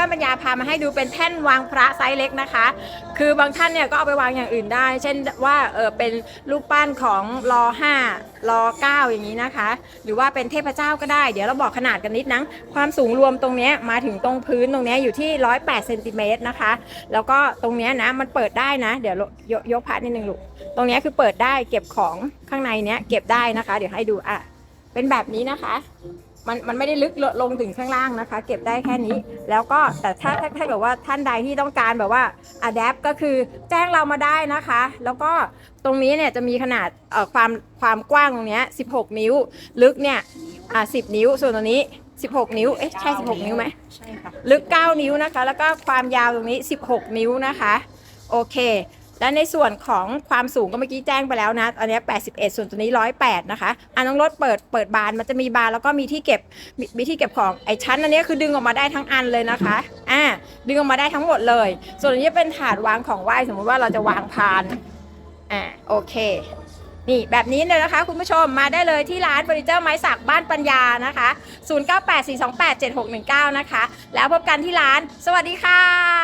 บ้านปัญญาพามาให้ดูเป็นแท่นวางพระไซส์เล็กนะคะ คือบางท่านเนี่ยก็เอาไปวางอย่างอื่นได้ เช่นว่าเออเป็นรูปปั้นของรอ5รอ9อย่างนี้นะคะ หรือว่าเป็นเทพเจ้าก็ได้ เดี๋ยวเราบอกขนาดกันนิดนะความสูงรวมตรงเนี้ยมาถึงตรงพื้นตรงเนี้ยอยู่ที่108เซนติเมตรนะคะ แล้วก็ตรงเนี้ยนะมันเปิดได้นะ เดี๋ยวยยกพระนิดนึงลูกตรงเนี้ยคือเปิดได้เก็บของข้างในเนี้ยเก็บได้นะคะ เดี๋ยวให้ดูอะเป็นแบบนี้นะคะ มันมันไม่ได้ลึกลงถึงข้างล่างนะคะ เก็บได้แค่นี้ แล้วก็แต่ถ้าถ้าถ้าเกิดว่าท่านใดที่ต้องการแบบว่าอัดแอปก็คือแจ้งเรามาได้นะคะ แล้วก็ตรงนี้เนี่ยจะมีขนาดเอ่อความความกว้างตรงเนี้ย16 นิ้ว ลึกเนี่ยอะ10 นิ้ว ส่วนตรงนี้ 16 นิ้ว เอ๊ะใช่ 16 นิ้วไหมใช่ค่ะ ลึก 9 นิ้วนะคะ แล้วก็ความยาวตรงนี้ 16 นิ้วนะคะ โอเค และในส่วนของความสูงก็เมื่อกี้แจ้งไปแล้วนะ อันนี้ 81 ส่วนตัวนี้ 108 นะคะอันน้องรถเปิดเปิดบานมันจะมีบานแล้วก็มีที่เก็บมีมีที่เก็บของไอ้ชั้นอันนี้คือดึงออกมาได้ทั้งอันเลยนะคะอ่าดึงออกมาได้ทั้งหมดเลย ส่วนนนี้เป็นถาดวางของไหว้สมมุติว่าเราจะวางพานอ่าโอเคนี่แบบนี้เลยนะคะคุณผู้ชมมาได้เลยที่ร้านเฟอร์นิเจอร์ไม้สักบ้านปัญญานะคะ 0984287619 นะคะ แล้วพบกันที่ร้าน สวัสดีค่ะ